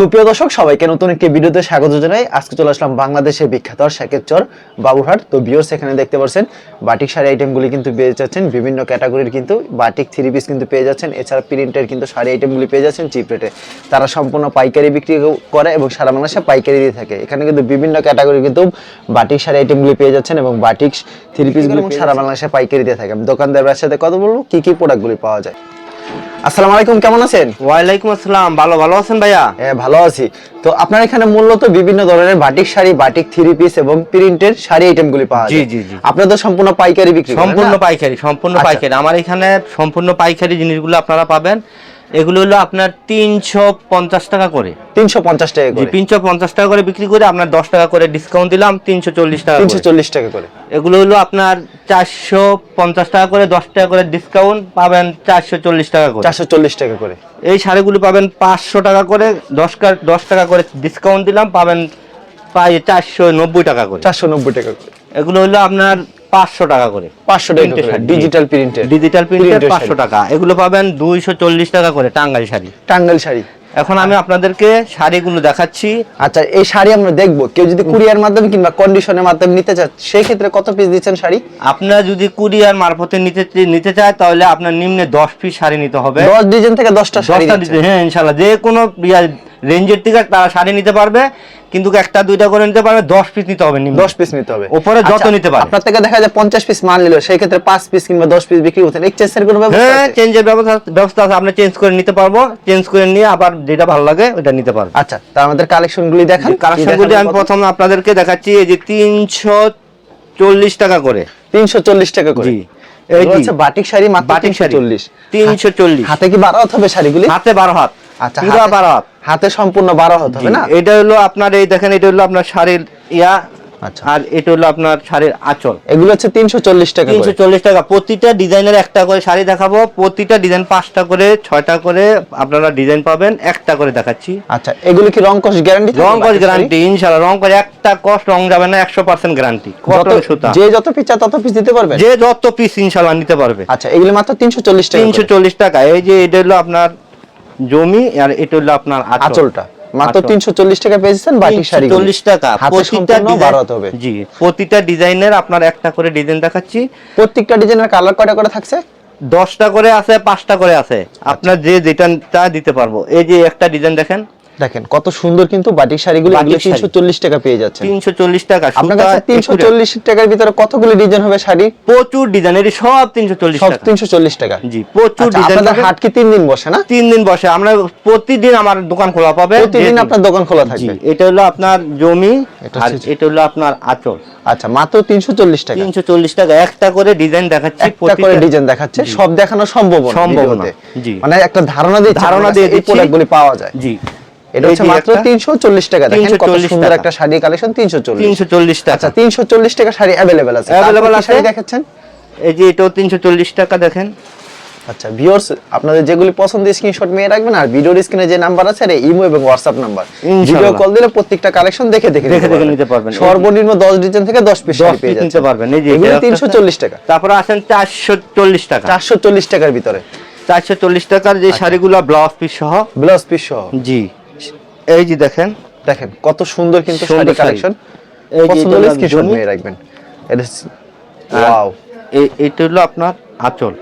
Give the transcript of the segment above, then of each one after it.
সুপ্রিয় দর্শক সবাইকে নতুন একটি ভিডিওতে স্বাগত জানাই। আজকে চলে আসলাম বাংলাদেশের বিখ্যাত শেখের চর বাবুরহাট। তো বিয়র্স এখানে দেখতে পাচ্ছেন বাটিক শাড়ি আইটেমগুলি কিন্তু পেয়ে যাচ্ছেন বিভিন্ন ক্যাটাগরির কিন্তু বাটিক থ্রি পিস কিন্তু পেয়ে যাচ্ছেন এছাড়া প্রিন্টের কিন্তু শাড়ি আইটেমগুলি পেয়ে যাচ্ছেন চিপ রেটে তারা সম্পূর্ণ পাইকারি বিক্রি করে এবং সারা বাংলাদেশে পাইকারি দিয়ে থাকে। এখানে কিন্তু বিভিন্ন ক্যাটাগরি কিন্তু বাটিক শাড়ি আইটেমগুলি পেয়ে যাচ্ছেন এবং বাটিক থ্রি পিসগুলো সারা বাংলাদেশে পাইকারি দিয়ে থাকে। আমি দোকানদারের সাথে কথা বলব কি কি প্রোডাক্টগুলি পাওয়া যায়। আসসালামু আলাইকুম কেমন আছেন? ওয়ালাইকুম আসসালাম ভালো ভালো আছেন ভাইয়া? হ্যাঁ ভালো আছি। তো আপনার এখানে মূলত বিভিন্ন ধরনের batik sari batik three piece এবং প্রিন্টের শাড়ি আইটেমগুলি পাওয়া যায়। জি, জি। আপনারা তো সম্পূর্ণ পাইকারি বিক্রি সম্পূর্ণ পাইকারি সম্পূর্ণ আচ্ছা। পাইকারি। আমার এখানে সম্পূর্ণ পাইকারি জিনিসগুলো আপনারা পাবেন। এগুলো হলো আপনার তিনশো পঞ্চাশ টাকা করে। 350 টাকা করে। তিনশো পঞ্চাশ টাকা করে বিক্রি করে আপনার দশ টাকা করে ডিসকাউন্ট দিলাম তিনশো চল্লিশ টাকা করে। 340 টাকা করে। এগুলো হলো আপনার চারশো পঞ্চাশ টাকা করে দশ টাকা করে ডিসকাউন্ট পাবেন চারশো চল্লিশ টাকা করে। 440 টাকা করে। এই শাড়িগুলো পাবেন পাঁচশো টাকা করে দশ দশ টাকা করে ডিসকাউন্ট দিলাম পাবেন প্রায় চারশো নব্বই টাকা করে। 490 টাকা করে। এগুলো হলো আপনার পাঁচশো টাকা করে। 500 টাকা শাড়ি, ডিজিটাল প্রিন্টের ডিজিটাল প্রিন্টের পাঁচশো টাকা। এগুলো পাবেন দুইশো চল্লিশ টাকা করে টাঙ্গাইল শাড়ি। টাঙ্গাইল শাড়ি। এখন আমি আপনাদেরকে শাড়িগুলো দেখাচ্ছি। আচ্ছা এই শাড়ি আমরা দেখব। কেউ যদি কুরিয়ার মাধ্যমে কিংবা কন্ডিশনের মাধ্যমে নিতে চায় সেই ক্ষেত্রে কত পিস দিচ্ছেন শাড়ি? আপনারা যদি কুরিয়ার মারফতে নিতে নিতে চায় তাহলে আপনার নিম্নে দশ পিস শাড়ি নিতে হবে। 10 ডিজাইন থেকে 10টা শাড়ি দশটা। দিতে হ্যাঁ ইনশাল্লাহ যে কোনো রেঞ্জের থেকে তারা শাড়ি নিতে পারবে। কিন্তু একটা দুইটা করে নিতে পারবে দশ পিস নিতে হবে 10 পিস নিতে হবে। ওপরে যত আচ্ছা, নিতে পারে। আপনার থেকে দেখা যায় 50 পিস মাল নিল সেই ক্ষেত্রে 5 পিস কিংবা 10 পিস বিক্রি করতেন এক্সচেঞ্জের কোনো ব্যবস্থা হ্যাঁ চেঞ্জের ব্যবস্থা ব্যবস্থা আছে আপনি চেঞ্জ করে নিতে পারব। চেঞ্জ করে নিয়ে আবার যেটা ভালো লাগে ওটা নিতে পারব। আচ্ছা তা আমাদের কালেকশনগুলি দেখান। কালেকশনগুলি আমি প্রথমে আপনাদেরকে দেখাচ্ছি এই যে তিনশো চল্লিশ টাকা করে। 340 টাকা করে। এই হচ্ছে বাটিক শাড়ি মাত্র বাটিক শাড়ি 340 তিনশো চল্লিশ। হাতে কি 12 হাত হবে শাড়িগুলি? হাতে বারো হাত। আচ্ছা পুরা হাতে- বারো হাত হাতে সম্পূর্ণ 12 হাত হবে না? এটা হলো আপনার এই দেখেন এটা হলো আপনার শাড়ির ইয়া আচ্ছা। আর এটা হলো আপনার শাড়ির আঁচল। এগুলো হচ্ছে 340 টাকা তিনশো চল্লিশ টাকা। প্রতিটা ডিজাইনের একটা করে শাড়ি দেখাবো। প্রতিটা ডিজাইন পাঁচটা করে ছয়টা করে আপনারা ডিজাইন পাবেন। একটা করে দেখাচ্ছি। আচ্ছা এগুলো কি রং কস গ্যারান্টি রং কস গ্যারান্টি ইনশাল্লাহ রং করে একটা কষ্ট রং যাবে না একশো পার্সেন্ট গ্যারান্টি কটন সুতা। যে যত পিস তত পিস দিতে পারবেন যে যত পিস ইনশাল্লাহ নিতে পারবে। আচ্ছা এগুলো মাত্র 340 টাকা তিনশো। চল্লিশ টাকা। এই যে এটা হলো আপনার জমি আর এটা হলো আপনার আঁচল। আঁচলটা। মাত্র আঁচল। 340 টাকা পেয়েছেন বাকি শাড়ি চল্লিশ টাকা। প্রতিটা সম্পূর্ণ ডিজাইন 12 হাত হবে। জি প্রতিটা ডিজাইনের আপনার একটা করে ডিজাইন দেখাচ্ছি। প্রত্যেকটা ডিজাইনের কালার কয়টা করে থাকছে? দশটা করে আছে পাঁচটা করে আছে। আপনার যে যেটা দিতে পারব। এই যে একটা ডিজাইন দেখেন। দেখেন কত সুন্দর কিন্তু বাটিক শাড়িগুলো এগুলো 340 টাকা পেয়ে যাচ্ছেন। তিনশো চল্লিশ টাকা আপনার কাছে একুরে। 340 টাকার ভিতরে কতগুলো ডিজাইন হবে শাড়ি? প্রচুর ডিজাইন এটি সব তিনশো চল্লিশ সব টাকা। 340 টাকা। জি প্রচুর আচ্ছা, ডিজাইন আপনাদের হাট কি তিন দিন বসে না? তিন দিন বসে। আমরা প্রতিদিন আমার দোকান খোলা পাবে। প্রতিদিন আপনার দোকান খোলা থাকবে। এটা হলো আপনার জমি এটা আর এটা হলো আপনার আচল। আচ্ছা মাত্র 340 টাকা। তিনশো চল্লিশ টাকা একটা করে ডিজাইন দেখাচ্ছে একটা করে ডিজাইন দেখাচ্ছে সব দেখানো সম্ভব সম্ভব। মানে একটা ধারণা দিয়ে ধারণা দিয়ে এই প্রোডাক্টগুলি পাওয়া যায়। জি। এটা এই হচ্ছে যে মাত্র একটা- 340 টাকা দেখেন কত 340 সুন্দর টাকা। একটা শাড়ি কালেকশন 340 তিনশো চল্লিশ টাকা আচ্ছা 340 টাকা শাড়ি अवेलेबल আছে Available তারপর কি আছে। শাড়ি দেখাচ্ছেন এই যে এটাও তিনশো চল্লিশ টাকা দেখেন আচ্ছা ভিউয়ার্স আপনাদের যেগুলি পছন্দ স্ক্রিনশট নিয়ে রাখবেন আর ভিডিওর স্ক্রিনে যে নাম্বার আছে এটা ইমো এবং হোয়াটসঅ্যাপ নাম্বার ইনশাআল্লাহ। ভিডিও কল দিলে প্রত্যেকটা কালেকশন দেখে দেখে দেখে দেখে নিতে পারবেন। সর্বনিম্ন 10 ডিজাইন থেকে 10 পিস 10 শাড়ি পেয়ে piece নিতে যাচ্ছেন পারবেন এই যে এগুলো এটা একটা- 340 টাকা তারপরে আসেন চারশো চল্লিশ টাকা 440 টাকার ভিতরে চারশো চল্লিশ টাকার যে শাড়িগুলো ব্লাউজ পিস সহ ব্লাউজ পিস সহ জি এই যে দেখেন দেখেন কত সুন্দর কিন্তু শাড়ি। কালেকশন এই যে পছন্দ হলে স্ক্রিনশট নিয়ে রাখবেন। এটা ওয়াও এই- এটা হলো আপনার আঁচল।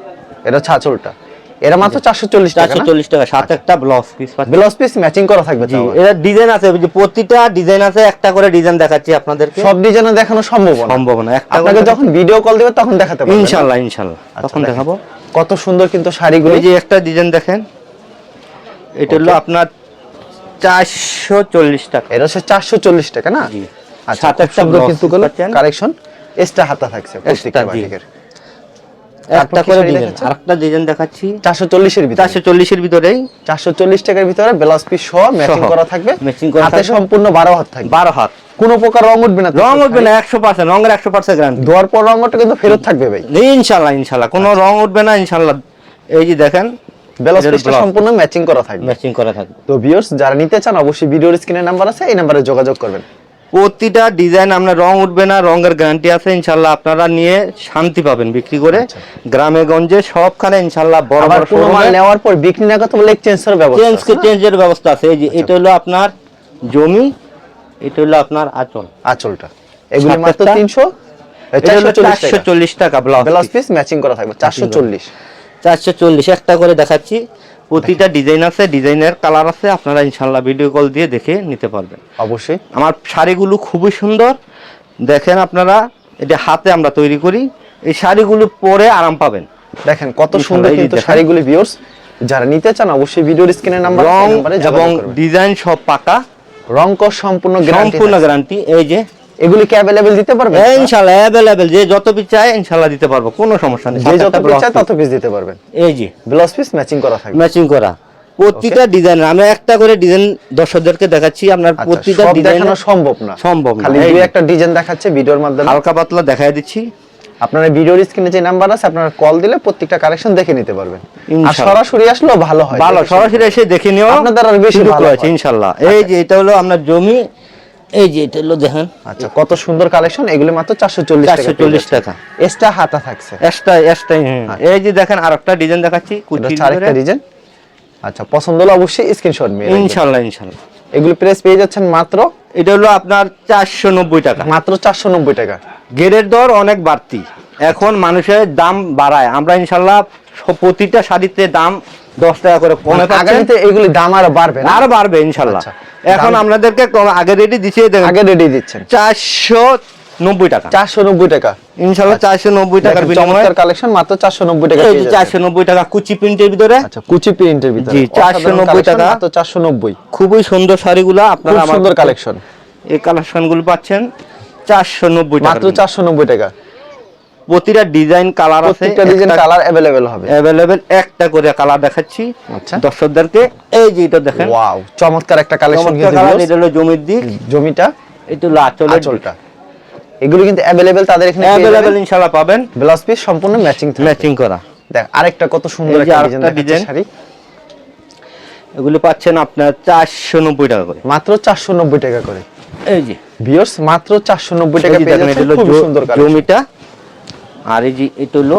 এটা ছাচলটা এটা মাত্র 440 টাকা চারশো চল্লিশ টাকা সাথে একটা blouse piece blouse piece matching করা থাকবে জি এটা ডিজাইন আছে যে প্রতিটা ডিজাইন আছে একটা করে ডিজাইন দেখাচ্ছি আপনাদের সব ডিজাইনে দেখানো সম্ভব না। সম্ভব না একটা আপনাকে যখন ভিডিও কল দিবে তখন দেখাতে পারবেন। ইনশাল্লাহ ইনশাল্লাহ আচ্ছা, তখন দেখাবো। কত সুন্দর কিন্তু শাড়িগুলো। এই যে একটা ডিজাইন দেখেন এটা হলো আপনার চারশো চল্লিশ টাকা। এটা হচ্ছে 440 টাকা না? আচ্ছা সুন্দর কিন্তু। কালেকশন এক্সট্রা হাতা থাকছে প্রত্যেকটা বাটিকের। একটা করে ডিজাইন আরেকটা ডিজাইন দেখাচ্ছি। 440 এর ভিতরে। চারশো ভিতরেই। 440 টাকার ভিতরে ব্লাউজ পিস সহ ম্যাচিং করা থাকবে। Matching করা হাতে সম্পূর্ণ 12 হাত থাকবে। বারো হাত। কোনো প্রকার রং উঠবে না। রং উঠবে না একশো পার্সেন্ট রঙের একশো পার্সেন্ট গ্যারান্টি ধোয়ার পর রংটা কিন্তু ফেরত থাকবে ভাই। ইনশাল্লাহ। কোনো। রং উঠবে না ইনশাল্লাহ। এই যে দেখেন ব্লাউজ পিসটা সম্পূর্ণ ম্যাচিং করা থাকবে। ম্যাচিং করা থাকবে। তো ভিউয়ার্স যারা নিতে চান অবশ্যই ভিডিওর স্ক্রিনে নাম্বার আছে এই নাম্বারে যোগাযোগ করবেন। প্রতিটা ডিজাইন আপনার রং উঠবে না রঙের গ্যারান্টি আছে ইনশাল্লাহ আপনারা নিয়ে শান্তি পাবেন বিক্রি করে। আচ্ছা। গ্রামে গঞ্জে সবখানে ইনশাল্লাহ বড় বড় কোনো নেওয়ার পর বিক্রি না করতে বলে এক্সচেঞ্জ এর ব্যবস্থা চেঞ্জ? চেঞ্জের ব্যবস্থা আছে। এই যে এটা হলো আপনার জমি এটা হলো আপনার আচল। আঁচলটা। এগুলি মাত্র একটা? তিনশো এটা হলো চারশো চল্লিশ টাকা। ব্লাউজ পিস ম্যাচিং করা থাকবে চারশো চল্লিশ। চারশো চল্লিশ একটা করে দেখাচ্ছি। প্রতিটা ডিজাইন আছে ডিজাইনের কালার আছে আপনারা ইনশাল্লাহ ভিডিও কল দিয়ে দেখে নিতে পারবেন। অবশ্যই। আমার শাড়িগুলো খুবই সুন্দর। দেখেন আপনারা এটা হাতে আমরা তৈরি করি। এই শাড়িগুলো পরে আরাম পাবেন। দেখেন কত সুন্দর কিন্তু। শাড়িগুলি ভিউয়ার্স যারা নিতে চান অবশ্যই ভিডিওর স্ক্রিনের নাম্বার রং এবং ডিজাইন সব পাকা। রং সম্পূর্ণ সম্পূর্ণ গ্যারান্টি এই যে এগুলি কি দিতে পারবেন ইনশাল্লাহ অ্যাভেলেবেল যে যত পিস চায় ইনশাল্লাহ দিতে পারব কোনো সমস্যা নেই। যে যত পিস চায় তত পিস দিতে পারবেন। এই যে। ব্লাউজ পিস ম্যাচিং করা থাকবে। ম্যাচিং করা। প্রতিটা ডিজাইন আমরা একটা করে ডিজাইন দর্শকদেরকে দেখাচ্ছি আপনার আচ্ছা, প্রতিটা ডিজাইন সম্ভব না। সম্ভব না। খালি দুই একটা ডিজাইন দেখাচ্ছে ভিডিওর মাধ্যমে। হালকা পাতলা দেখাই দিচ্ছি। আপনারা ভিডিওর স্ক্রিনে যে নাম্বার আছে আপনারা কল দিলে প্রত্যেকটা কালেকশন দেখে নিতে পারবেন। আর সরাসরি আসলেও ভালো হয়। ভালো সরাসরি এসে দেখে নিও আপনাদের আরও বেশি ভালো রয়েছে হয়। ইনশাল্লাহ এই যে এটা হলো আপনার জমি। এই যে এটা হলো দেখেন। আচ্ছা কত সুন্দর কালেকশন এগুলো মাত্র চারশো চল্লিশ টাকা 440 টাকা। এক্সট্রা হাতা থাকছে। এক্সট্রা এক্সট্রা এই যে দেখেন আরেকটা ডিজাইন দেখাচ্ছি আরেকটা ডিজাইন আচ্ছা পছন্দ হলে অবশ্যই স্ক্রিনশট নিয়ে। ইনশাল্লাহ ইনশাল্লাহ। এগুলো প্রেস পেয়ে যাচ্ছেন মাত্র? এটা হলো আপনার চারশো নব্বই টাকা। মাত্র চারশো নব্বই টাকা। গেরের দর অনেক বাড়তি। এখন মানুষের দাম বাড়ায়। আমরা ইনশাল্লাহ প্রতিটা শাড়িতে দাম দশ টাকা করে কমে আগামীতে এগুলি দাম আরও বাড়বে আরও বাড়বে ইনশাল্লাহ। আচ্ছা। এখন আপনাদেরকে আগে রেডি দিচ্ছি আগে রেডি দিচ্ছেন। চারশো নব্বই টাকা। চারশো নব্বই টাকা। ইনশাল্লাহ চারশো নব্বই টাকার চমৎকার কালেকশন মাত্র চারশো নব্বই টাকা। চারশো নব্বই টাকা কুচি প্রিন্টের ভিতরে। আচ্ছা কুচি প্রিন্টের ভিতরে। জি, 490 অসাধারণ টাকা। মাত্র চারশো নব্বই। খুবই সুন্দর শাড়িগুলো খুব আপনারা আমার সুন্দর কালেকশন এই কালেকশনগুলো পাচ্ছেন চারশো নব্বই মাত্র চারশো নব্বই টাকা। প্রতিটা ডিজাইন কালার আছে প্রত্যেকটা ডিজাইন কালার অ্যাভেলেবেল হবে। অ্যাভেলেবেল একটা করে কালার দেখাচ্ছি। আচ্ছা। দর্শকদেরকে এই যে এটা দেখেন। ওয়াও চমৎকার একটা কালেকশন কিন্তু এটা হলো জমির দিক। জমিটা এটা হলো আঁচলের আঁচলটা। এগুলো কিন্তু অ্যাভেলেবেল তাদের এখানে অ্যাভেলেবেল ইনশাআল্লাহ পাবেন। ব্লাউজ পিস সম্পূর্ণ ম্যাচিং ম্যাচিং করা। দেখ আরেকটা কত সুন্দর একটা ডিজাইন design। শাড়ি। এগুলো পাচ্ছেন আপনার চারশো নব্বই টাকা করে। মাত্র চারশো নব্বই টাকা করে। এই যে। ভিউয়ার্স মাত্র চারশো নব্বই টাকা পেয়ে যাচ্ছেন খুব সুন্দর কালেকশন জমিটা। আর এই যে এটা হলো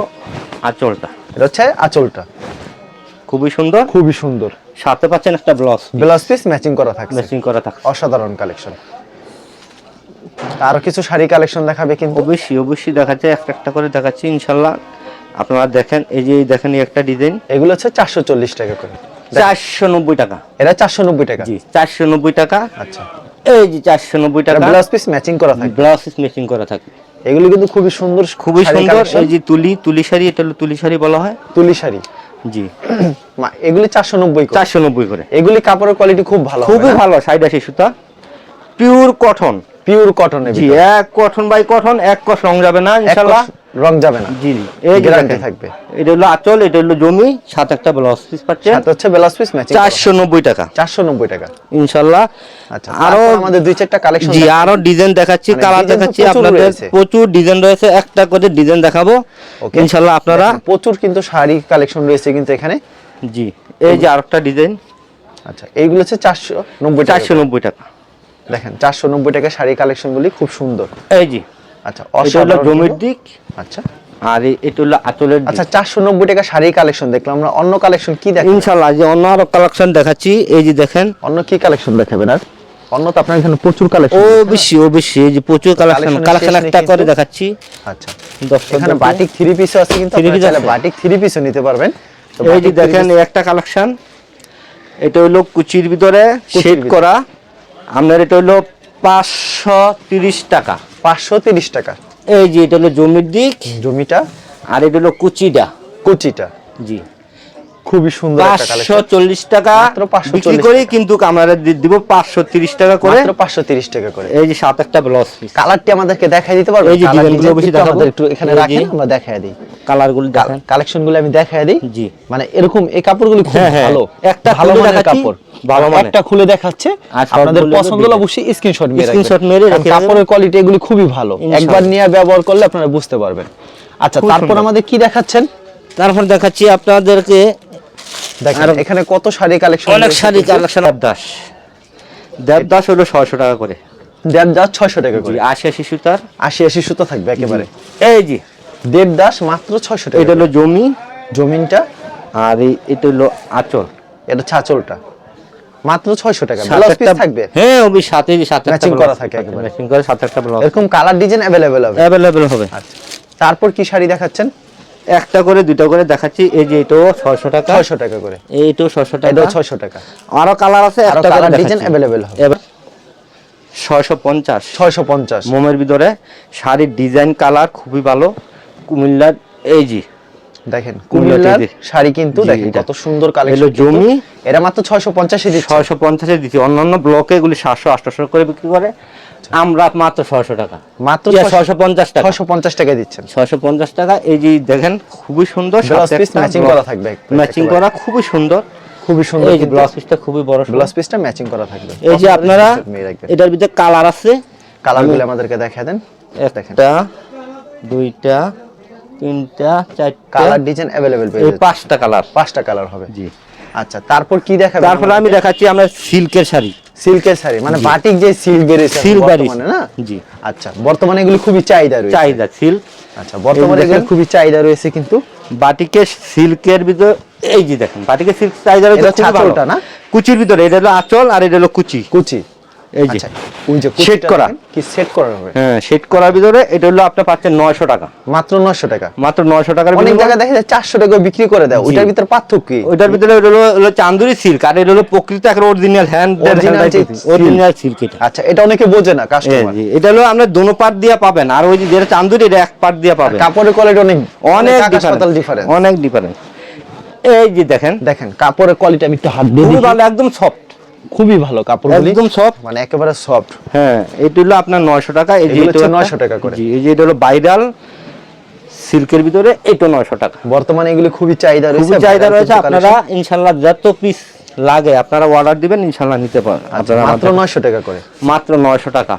আঁচলটা। এটা হচ্ছে আঁচলটা। খুবই সুন্দর? খুবই সুন্দর। সাথে পাচ্ছেন একটা ব্লাউজ ব্লাউজ পিস ম্যাচিং করা থাকছে। ম্যাচিং করা থাকে অসাধারণ কালেকশন আরও কিছু শাড়ি কালেকশন দেখাবে কিন্তু? অবশ্যই অবশ্যই দেখাচ্ছে। একটা একটা করে দেখাচ্ছি ইনশাল্লাহ। আপনারা দেখেন এই যে দেখেন এই একটা ডিজাইন এগুলো হচ্ছে চারশো চল্লিশ টাকা করে। চারশো নব্বই টাকা। এটা চারশো নব্বই টাকা। জি চারশো নব্বই টাকা। আচ্ছা। এই যে চারশো নব্বই টাকা। ব্লাউজ পিস ম্যাচিং করা থাকে ব্লাউজ পিস ম্যাচিং করা থাকে এগুলো কিন্তু খুবই সুন্দর খুবই সুন্দর এই যে তুলি তুলি শাড়ি এটা হলো তুলি শাড়ি বলা হয়? তুলি শাড়ি। জি। এগুলি চারশো নব্বই চারশো নব্বই করে। এগুলি কাপড়ের কোয়ালিটি খুব ভালো খুবই ভালো সাইড আসে সুতা পিওর কটন পিওর কটন জি এক কটন বাই কটন এক কষ রং যাবে না ইনশাল্লাহ। রং যাবে না। জি এই গ্যারান্টি থাকবে। এটা হলো আঁচল এটা হলো জমি সাত একটা ব্লাউজ পিস পাচ্ছেন সাথে হচ্ছে ব্লাউজ পিস ম্যাচিং চারশো নব্বই টাকা। চারশো নব্বই টাকা। ইনশাল্লাহ। আচ্ছা আরও আমাদের দুই চারটা কালেকশন জি আরও ডিজাইন দেখাচ্ছি মানে কালার দেখাচ্ছি প্রচুর আপনাদের প্রচুর ডিজাইন রয়েছে একটা করে ডিজাইন দেখাবো। Okay. ইনশাল্লাহ আপনারা প্রচুর কিন্তু শাড়ি কালেকশন রয়েছে কিন্তু এখানে। জি এই যে আরেকটা ডিজাইন আচ্ছা এইগুলো হচ্ছে চারশো নব্বই টাকা। দেখেন চারশো নব্বই টাকা শাড়ি কালেকশন গুলি খুব সুন্দর। এই জি আচ্ছা এটা হলো অসাধারণ জমির দিক। আচ্ছা। আর এটা হলো আচ্ছা চারশো নব্বই টাকা শাড়ি কালেকশন দেখলাম। আমরা অন্য কালেকশন কি ইনশাল্লাহ যে অন্য আরও কালেকশন দেখাচ্ছি। এই যে দেখেন। অন্য কি কালেকশন দেখাবেন আর? অন্য তো আপনার এখানে প্রচুর ও কালেকশন বেশি ও বেশি এই যে প্রচুর কালেকশন Collection কালেকশন একটা করে দেখাচ্ছি। আচ্ছা। এখানে বাটিক থ্রি পিসও আছে কিন্তু Three চাইলে বাটিক থ্রি পিসও নিতে পারবেন। এই যে দেখেন একটা কালেকশন এটা হলো কুচির ভিতরে শেড করা। আপনার এটা হলো পাঁচশো তিরিশ টাকা। পাঁচশো তিরিশ টাকা। এই যে এটা হলো জমির দিক। জমিটা। আর এটা হলো কুচিটা। কুচিটা। জি। খুবই সুন্দর একটা পাঁচশো কালেকশন চল্লিশ টাকা বিক্রি করি কিন্তু আমরা দিব পাঁচশো তিরিশ টাকা করে। মাত্র টাকা করে। এই যে সাত একটা ব্লাউজ পিস কালারটি আমাদেরকে দেখাই দিতে পারবেন এই যে ডিজাইনগুলো বেশি দেখাবো। একটু এখানে রাখেন আমরা দেখাই দিই। কালারগুলো দেখেন। কালেকশনগুলো আমি দিই। জি। মানে এরকম এই কাপড়গুলো খুব হ্যাঁ, হ্যাঁ। ভালো। একটা ভালো মানের কাপড়। ভালো। একটা খুলে দেখাচ্ছে। আপনাদের পছন্দ হলে অবশ্যই স্ক্রিনশট মেরে রাখবেন। মেরে কাপড়ের কোয়ালিটি এগুলি খুবই ভালো। একবার নিয়ে ব্যবহার করলে আপনারা বুঝতে পারবেন। আচ্ছা তারপর আমাদের কি দেখাচ্ছেন? তারপর দেখাচ্ছি আপনাদেরকে দেখেন এখানে কত শাড়ি কালেকশন অনেক শাড়ি কালেকশন দেবদাস। দেবদাস হলো ছয়শো টাকা করে। দেড় দাস ছয়শো টাকা করে। আশি আশি সুতার। আশি আশি সুতো থাকবে একেবারে। এই জি দেড় দাস মাত্র ছয়শো টাকা এটা হলো জমি। জমিনটা? আর এই- এটা হলো আচল। এটা ছাচলটা। মাত্র ছয়শো টাকা। সাত ব্লাউজ পিস থাকবে? হ্যাঁ ওই সাথে সাত Matching করা থাকে একেবারে। ম্যাচিং করে সাত ব্লাউজ। এরকম কালার ডিজাইন অ্যাভেলেবেল হবে। অ্যাভেলেবেল হবে। আচ্ছা। তারপর কি শাড়ি দেখাচ্ছেন? একটা করে দুটো করে দেখাচ্ছি। এই যে এটাও ছয়শো টাকা। ছয়শো টাকা করে। এইটাও ছয়শো টাকা। এটাও ছয়শো টাকা। আরও কালার আছে একটা করে ডিজাইন হবে। ছয়শো পঞ্চাশ। ছয়শো পঞ্চাশ। মোমের ভিতরে শাড়ির ডিজাইন কালার খুবই ভালো। কুমিল্লার এই জি দেখেন কুমিল্লা কুমিল্লার শাড়ি কিন্তু দেখেন। কত সুন্দর কালেকশন জমি। এটা মাত্র ছয়শো পঞ্চাশে দিচ্ছে। ছয়শো পঞ্চাশে দিচ্ছি। অন্যান্য ব্লকে এগুলি সাতশো আটশো করে বিক্রি করে। আমরা মাত্র ছয়শো টাকা। মাত্র ছয়শো পঞ্চাশ টাকা। ছয়শো পঞ্চাশ টাকা দিচ্ছেন। ছয়শো পঞ্চাশ টাকা এই যে দেখেন খুবই সুন্দর ম্যাচিং করা থাকবে ম্যাচিং করা খুবই সুন্দর। খুবই সুন্দর এই যে ব্লাউজ পিসটা খুবই বড় ব্লাউজ পিসটা ম্যাচিং করা থাকবে। এই যে আপনারা এটার ভিতরে কালার আছে। কালারগুলো আমাদেরকে দেখা দেন। একটা দুইটা তিনটা চারটা। কালার ডিজাইন অ্যাভেলেবেল পেয়ে এই পাঁচটা কালার পাঁচটা কালার হবে। জি। আচ্ছা তারপর কি দেখাবেন? তারপরে আমি দেখাচ্ছি আমরা সিল্কের শাড়ি। সিল্কের শাড়ি মানে বাটিক যে সিল্ক বেরিয়েছে সিল্ক বর্তমানে না? জি। আচ্ছা বর্তমানে এগুলো খুবই চাহিদা রয়েছে। চাহিদা সিল্ক। আচ্ছা বর্তমানে এগুলো খুবই চাহিদা রয়েছে কিন্তু। বাটিকের সিল্কের ভিতর এই যে দেখেন বাটিকের সিল্ক চাহিদা রয়েছে খুবই ভালো। না? কুচির ভিতরে এটা হলো আঁচল আর এটা হলো কুচি। কুচি। এই যে আচ্ছা যে Set করা। কি সেট করা হবে? হ্যাঁ সেট করার ভিতরে এটা হলো আপনার পাচ্ছেন নয়শো টাকা। মাত্র 900 টাকা। মাত্র নয়শো টাকার অনেক জায়গায় দেখা যায় 400 টাকা বিক্রি করে দেয়। ওইটার ভিতর পার্থক্য কি? ওইটার ভিতরে হলো হলো চান্দুরি সিল্ক আর এটা হলো প্রকৃত একটা অরিজিনাল হ্যান্ড। অরিজিনাল সিল্ক এটা। আচ্ছা এটা অনেকে বোঝে না কাস্টমার এটা হলো আমরা দোনো পার্ট দিয়ে পাবেন আর ওই যে যেটা চান্দুরি এটা এক পার্ট দিয়ে পাবেন। কাপড়ের কোয়ালিটি অনেক অনেক ডিফারেন্স অনেক ডিফারেন্স এই যে দেখেন। দেখেন কাপড়ের কোয়ালিটি আমি একটু হাত দিয়ে। ভালো একদম সফট খুবই ভালো কাপড়গুলি। একদম সফট মানে একেবারে সফট হ্যাঁ এটা হলো আপনার নয়শো টাকা এই যে এটা 900 টাকা করে। জি এই যে এটা হলো বাইরাল সিল্কের ভিতরে এটা নয়শো টাকা। বর্তমানে এগুলো খুবই চাহিদা রয়েছে খুবই চাহিদা রয়েছে আপনারা ইনশাআল্লাহ যত পিস লাগে আপনারা অর্ডার দিবেন ইনশাআল্লাহ নিতে পারেন আচ্ছা আপনারা মাত্র আমাদের- 900 টাকা করে। মাত্র নয়শো টাকা।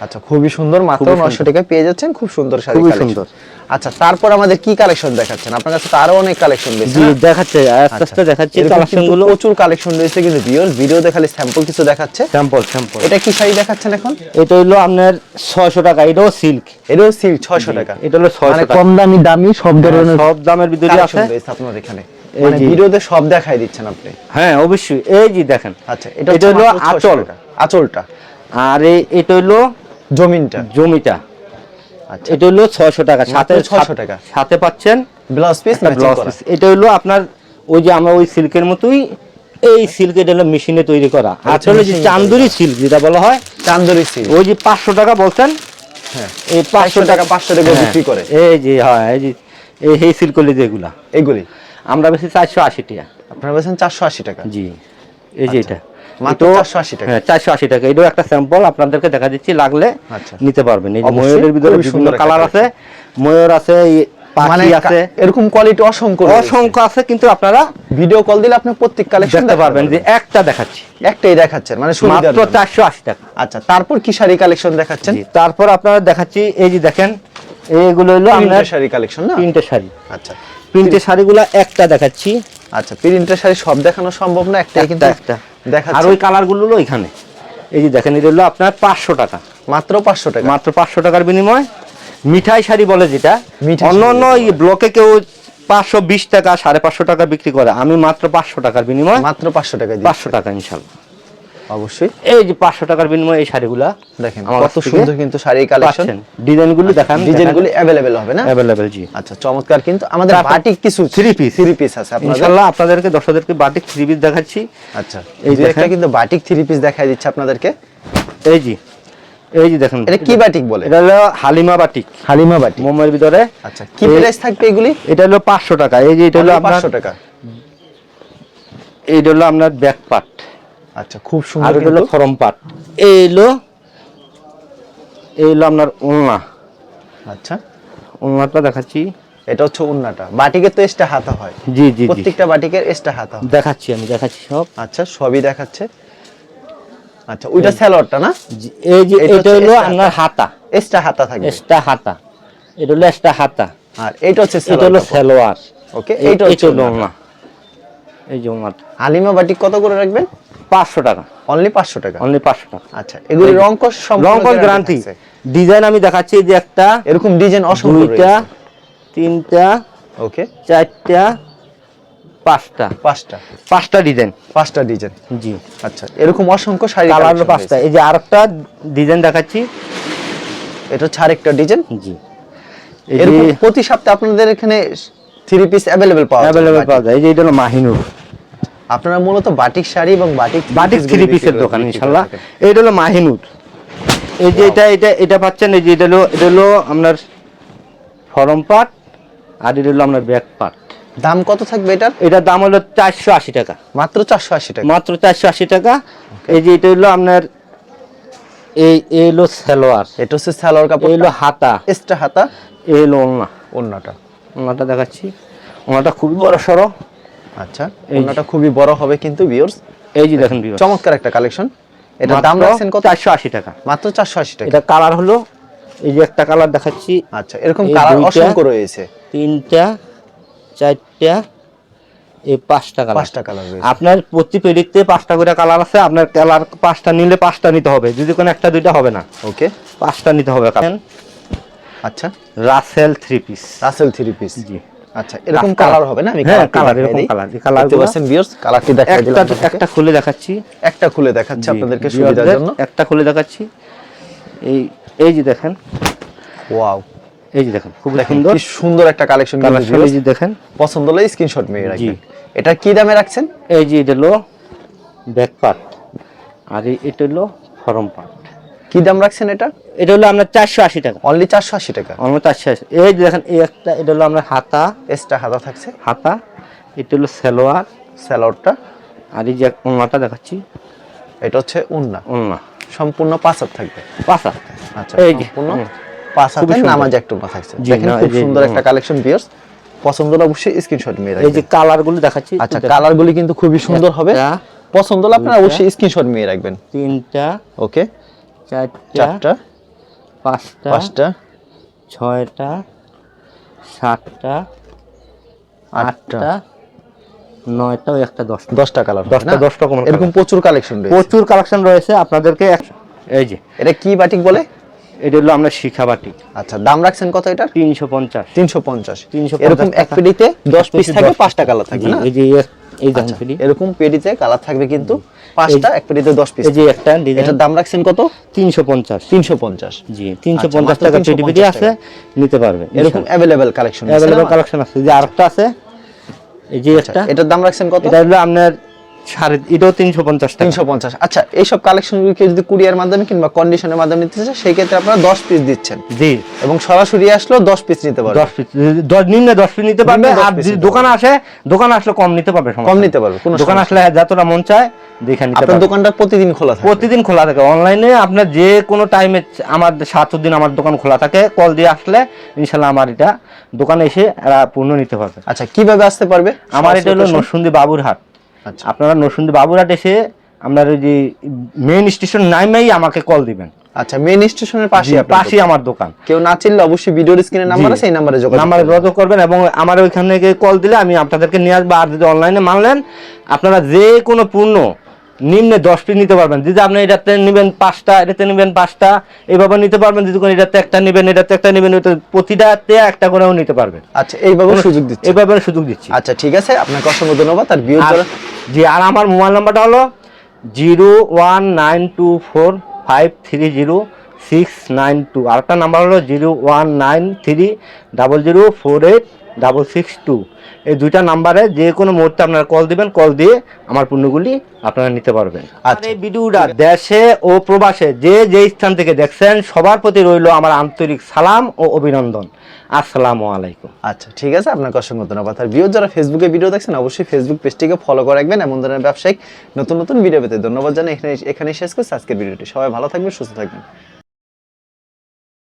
আচ্ছা খুবই সুন্দর মাত্র খুবই 900 টাকা পেয়ে যাচ্ছেন খুব সুন্দর শাড়ি খুবই সুন্দর। আচ্ছা তারপর আমাদের কি কালেকশন দেখাচ্ছেন? আপনার কাছে তো আরও অনেক কালেকশন রয়েছে জি? দেখাচ্ছে আস্তে আস্তে দেখাচ্ছি এরকম কালেকশন কিন্তু গুলো। প্রচুর কালেকশন রয়েছে কিন্তু ভিউয়ার ভিডিওতে খালি স্যাম্পল কিছু দেখাচ্ছে। স্যাম্পল স্যাম্পল এটা কি শাড়ি দেখাচ্ছেন এখন? এটা হলো আপনার ছয়শো টাকা এটাও সিল্ক এটাও সিল্ক 600 টাকা। এটা হলো ছয়শো মানে টাকা। কম দামি দামি সব ধরনের সব দামের ভিতরে আছে। আপনার এখানে। মানে ভিডিওতে সব দেখাই দিচ্ছেন আপনি। হ্যাঁ অবশ্যই। এই যে দেখেন। আচ্ছা এটা হলো 600 আঁচল। আঁচলটা। আর এই- এটা হলো জমিনটা? জমিটা। আচ্ছা। এটা হলো ছয়শো টাকা। সাথে 600 টাকা। সাথে পাচ্ছেন ব্লাউজ পিস ব্লাউজ পিস। এটা হলো আপনার ওই যে আমরা ওই সিল্কের মতোই এই সিল্ক এটা হলো মেশিনে তৈরি করা। আচ্ছা, আসলে যে চান্দুরি সিল্ক যেটা বলা হয় চান্দরি সিল্ক। ওই যে পাঁচশো টাকা বলছেন হ্যাঁ। এই 500 টাকা 500 টাকা হ্যাঁ, বিক্রি করে। এই যে হয় এই যে এই এই সিল্ক যেগুলা এগুলি। আমরা বেশি চারশো আশি টাকা। আপনারা বলছেন 480 টাকা। জি এই যে এটা। মাত্র 480 টাকা। হ্যাঁ চারশো আশি টাকা। এটাও একটা স্যাম্পল আপনাদেরকে দেখা দিচ্ছি লাগলে আচ্ছা। নিতে পারবেন। এই ময়ূরের ভিতরে বিভিন্ন কালার আছে ময়ূর আছে মানে আছে। এরকম কোয়ালিটি অসংখ্য অসংখ্য আছে কিন্তু আপনারা ভিডিও কল দিলে আপনি প্রত্যেক কালেকশন দেখতে পারবেন যে একটা দেখাচ্ছি। একটাই দেখাচ্ছেন মানে মাত্র জন্য। চারশো আশি টাকা। আচ্ছা তারপর কি শাড়ি কালেকশন দেখাচ্ছেন? তারপর আপনারা দেখাচ্ছি এই যে দেখেন এইগুলো হলো আপনার শাড়ি কালেকশন না? প্রিন্টের শাড়ি। আচ্ছা। প্রিন্টের শাড়িগুলো একটা দেখাচ্ছি। আচ্ছা প্রিন্টের শাড়ি সব দেখানো সম্ভব না একটাই একটা কিন্তু একটা। আর ওই কালারগুলো হলো এখানে। এই যে দেখেন এটা হলো আপনার পাঁচশো টাকা। মাত্র 500 টাকা। মাত্র পাঁচশো টাকার বিনিময় মিঠাই শাড়ি বলে যেটা অন্য অন্য ব্লকে কেউ পাঁচশো বিশ টাকা সাড়ে পাঁচশো টাকা বিক্রি করে। আমি মাত্র পাঁচশো টাকার বিনিময় মাত্র 500 টাকা পাঁচশো টাকা ইনশাল্লাহ। অবশ্যই। এই যে পাঁচশো টাকার বিনিময়ে এই শাড়িগুলা দেখেন কত সুন্দর কিন্তু শাড়ি কালেকশন ডিজাইনগুলো আচ্ছা, দেখান ডিজাইনগুলো অ্যাভেলেবেল হবে না? অ্যাভেলেবেল জি। আচ্ছা চমৎকার কিন্তু আমাদের বাটিক কিছু থ্রি পিস থ্রি পিস আছে ইনশাআল্লাহ আপনাদেরকে দর্শকদেরকে বাটিক থ্রি পিস দেখাচ্ছি। আচ্ছা এই যে একটা কিন্তু বাটিক থ্রি পিস দেখাই দিচ্ছে আপনাদেরকে। এই জি এই যে দেখেন। এটা কি বাটিক বলে? এটা হলো হালিমা বাটিক হালিমা বাটিক মোমের ভিতরে। আচ্ছা কি প্রাইস থাকবে এগুলি? এটা হলো 500 টাকা। এই যে এটা হলো 500 টাকা। এইটা হলো আপনার ব্যাক পার্ট আচ্ছা খুব সুন্দর এটা হলো ফরম পার্ট এই হলো এই হলো আপনার ওলনা আচ্ছা। ওলনাটা দেখাচ্ছি। এটা হচ্ছে উন্নাটা বাটিকের তো এক্সট্রা হাতা হয়। জি জি প্রত্যেকটা বাটিকের এক্সট্রা হাতা দেখাচ্ছি আমি দেখাচ্ছি সব। আচ্ছা সবই দেখাচ্ছে। আচ্ছা ওইটা স্যালোয়ারটা না? এই যে এটা হলো আপনার হাতা। এক্সট্রা হাতা থাকে এক্সট্রা হাতা। এটা হলো এক্সট্রা হাতা। আর এটা হচ্ছে এটা হলো স্যালোয়ার। সালোয়ার ওকে এই- এইটা হচ্ছে হলো এই যে হালিমা বাটিক কত করে রাখবেন? পাঁচশো টাকা। অনলি পাঁচশো টাকা? অনলি পাঁচশো টাকা। আচ্ছা এগুলি রং কস রং গ্যারান্টি ডিজাইন আমি দেখাচ্ছি যে একটা এরকম ডিজাইন অসংখ্য দুইটা তিনটা ওকে চারটা পাঁচটা। পাঁচটা। পাঁচটা ডিজাইন পাঁচটা ডিজাইন জি। আচ্ছা এরকম অসংখ্য শাড়ি কালার পাঁচটা। এই যে আরেকটা ডিজাইন দেখাচ্ছি। এটা হচ্ছে আরেকটা ডিজাইন জি। এরকম প্রতি সপ্তাহে আপনাদের এখানে থ্রি পিস অ্যাভেলেবেল পাওয়া অ্যাভেলেবেল পাওয়া যায়। এই যে এটা হলো মাহিনুর। আপনারা মূলত বাটিক শাড়ি এবং বাটিক বাটিক থ্রি পিসের দোকান থাকেন। এইটা হলো মাহিনুর। এই যে এটা এটা এটা পাচ্ছেন এই যে এটা হলো এটা হলো আপনার ফরম পাট আর এটা হলো আপনার ব্যাক পাট। দাম কত থাকবে এটার? এটার দাম হলো চারশো আশি টাকা। মাত্র চারশো আশি টাকা। মাত্র চারশো আশি টাকা। এই যে এটা হলো আপনার এই এই হলো সালোয়ার। এটা হচ্ছে সালোয়ার কাপড় এই হলো হাতা। এক্সট্রা হাতা। এই হলো ওলনা ওন্নাটা ওলনাটা দেখাচ্ছি। ওলনাটা খুবই বড় সড়ো। আচ্ছা এই খুবই বড় হবে কিন্তু ভিউয়ার্স এই যে দেখেন viewers। চমৎকার একটা কালেকশন এটা দাম রাখছেন কত? চারশো আশি টাকা। মাত্র চারশো আশি টাকা। এটা কালার হলো এই যে একটা কালার দেখাচ্ছি। আচ্ছা এরকম কালার অসংখ্য রয়েছে। তিনটা চারটা এই পাঁচটা কালার পাঁচটা কালার আপনার প্রতি পেডিতে পাঁচটা করে কালার আছে আপনার কালার পাঁচটা নিলে পাঁচটা নিতে হবে। যদি কোনো একটা দুইটা হবে না। ওকে পাঁচটা নিতে হবে। আচ্ছা। Russell three piece. Russell three piece. জি। আচ্ছা এরকম কালার হবে না? আমি হ্যাঁ, colour, দেখাই এরকম colour। এই colour দেখতে পাচ্ছেন ভিউয়ার্স কালারটি দেখাই একটা দিলাম। আপনাদেরকে। একটা খুলে দেখাচ্ছি। একটা খুলে দেখাচ্ছি আপনাদেরকে সুবিধার জন্য। একটা খুলে দেখাচ্ছি। এই এই যে দেখেন। ওয়াও এই যে দেখেন খুব সুন্দর। কি সুন্দর একটা কালেকশন কালার এই যে দেখেন। পছন্দ হলে স্ক্রিনশট মেরে রাখবেন। এটা কি দামে রাখছেন? এই যে এটা হলো ব্যাক পার্ট আর এই- এটা হলো ফরম পার্ট। কি দাম রাখছেন এটা? এটা হলো আপনার চারশো আশি টাকা। অনলি চারশো আশি টাকা। আমার চারশো আশি। এই যে দেখেন এই একটা এটা হলো আপনার হাতা। এক্সট্রা হাতা থাকছে। হাতা। এটা হলো সালোয়ার। স্যালোডটা আর এই যে ওনাটা দেখাচ্ছি। এটা হচ্ছে উন্না। ওনা সম্পূর্ণ পাঁচ থাকবে। পাঁচা আচ্ছা এই সম্পূর্ণ হুম। পাঁচ খুবই হাতের সুন্দর। নামাজ একটু না থাকছে। দেখেন খুব সুন্দর একটা কালেকশন বিয়ার্স পছন্দ হলে অবশ্যই স্ক্রিনশট মেরে এই যে রাখবেন। কালারগুলো দেখাচ্ছি। আচ্ছা দেখেন। কালার গুলি কিন্তু খুবই সুন্দর হবে। পছন্দ হলে আপনারা অবশ্যই স্ক্রিনশট মেরে রাখবেন। তিনটা ওকে চারটা পাঁচটা পাঁচটা ছয়টা সাতটা আটটা নয়টা ও একটা দশটা। দশটা কালার দশটা, দশটা রকমের এরকম প্রচুর কালেকশন রয়েছে। প্রচুর কালেকশন রয়েছে আপনাদেরকে এই যে এটা কি বাটিক বলে? এটা হলো আমরা শিখাবাটি আচ্ছা দাম রাখছেন কত এটা তিনশো পঞ্চাশ। তিনশো পঞ্চাশ। 350 এরকম এক। পেডিতে দশ পিস দশ থাকবে piece। পাঁচটা কালার থাকবে এই যে এই- দেখেন আচ্ছা, এরকম পেডিতে কালার থাকবে কিন্তু পাঁচটা এক পেডিতে দশ পিস এই যে একটা ডিজাইন এটার দাম রাখছেন কত? তিনশো পঞ্চাশ। তিনশো পঞ্চাশ। জি তিনশো আচ্ছা, পঞ্চাশ মাত্র টাকা 350 পেটি পেটি আছে নিতে পারবে এরকম অ্যাভেলেবেল কালেকশন অ্যাভেলেবেল কালেকশন আছে। যে আরেকটা আছে এই যে একটা। এটার দাম রাখছেন কত? এটা হলো আপনার সাড়ে এটাও তিনশো পঞ্চাশ তিনশো পঞ্চাশ। আচ্ছা এইসব কালেকশনগুলিকে যদি কুরিয়ার মাধ্যমে কিংবা কন্ডিশনের মাধ্যমে নিতে চান সেই ক্ষেত্রে আপনারা দশ পিস দিচ্ছেন। জি। এবং সরাসরি আসলেও দশ পিস নিতে পারবেন দশ পিস নিম্নে দশ পিস নিতে পারবে নিম্নে 10 আর যদি দোকানে আসে দোকানে আসলে কম নিতে পারবে কম নিতে পারবে কোনো দোকানে আসলে যতটা মন চায় দেখে নিতে আপনার দোকানটা প্রতিদিন খোলা থাকে। প্রতিদিন খোলা থাকে। অনলাইনে আপনার যে কোনো টাইমে আমার সাত দিন আমার দোকান খোলা থাকে কল দিয়ে আসলে ইনশাল্লাহ আমার এটা দোকানে এসে এরা পূর্ণ নিতে পারবে। আচ্ছা কীভাবে আসতে পারবে? আমার এটা হলো? নরসুন্দি বাবুরহাট। আপনারা নরসুন্দি বাবুরহাট এসে আপনার ওই যে মেইন স্টেশন নামেই আমাকে কল দিবেন আচ্ছা মেইন স্টেশনের পাশে পাশে পাশেই আমার দোকান। কেউ না চিনলে অবশ্যই ভিডিওর স্ক্রিনে নাম্বার আছে এই নাম্বারে যোগাযোগ নাম্বারে। যোগাযোগ করবেন এবং আমার ওইখান থেকে কল দিলে আমি আপনাদেরকে নিয়ে আসব আর যদি অনলাইনে মানলেন আপনারা যে কোনো পূর্ণ নিম্নে দশ পিস নিতে পারবেন। যদি আপনি এটাতে নেবেন পাঁচটা এটাতে নেবেন পাঁচটা এইভাবে নিতে পারবেন। যদি কোনো এটাতে একটা নেবেন এটাতে একটা নেবেন প্রতিটাতে একটা করেও নিতে পারবেন। আচ্ছা এইভাবে সুযোগ দিচ্ছে। এইভাবে সুযোগ দিচ্ছি। আচ্ছা ঠিক আছে। আপনাকে অসংখ্য ধন্যবাদ। আর আর- জি আর আমার মোবাইল নাম্বারটা হলো zero one nine two four five three zero six nine two. আরেকটা নাম্বার হলো zero one nine three double zero four eight double six two এই দুইটা নাম্বারে যে কোনো মুহূর্তে আপনারা কল দিবেন কল দিয়ে আমার পণ্যগুলি আপনারা নিতে পারবেন। আর আচ্ছা। এই ভিডিওটা দেশে ও প্রবাসে যে যে স্থান থেকে দেখছেন সবার প্রতি রইল আমার আন্তরিক সালাম ও অভিনন্দন। আসসালামু আলাইকুম। আচ্ছা ঠিক আছে আপনাকে অসংখ্য ধন্যবাদ। আর ভিউ যারা ফেসবুকে ভিডিও দেখছেন অবশ্যই ফেসবুক পেজটিকে ফলো করে রাখবেন। এমন ধরনের ব্যবসায়িক নতুন নতুন ভিডিও পেতে ধন্যবাদ জানাই। এখানে এখানে শেষ করছি আজকের ভিডিওটি সবাই ভালো থাকবেন সুস্থ থাকবেন।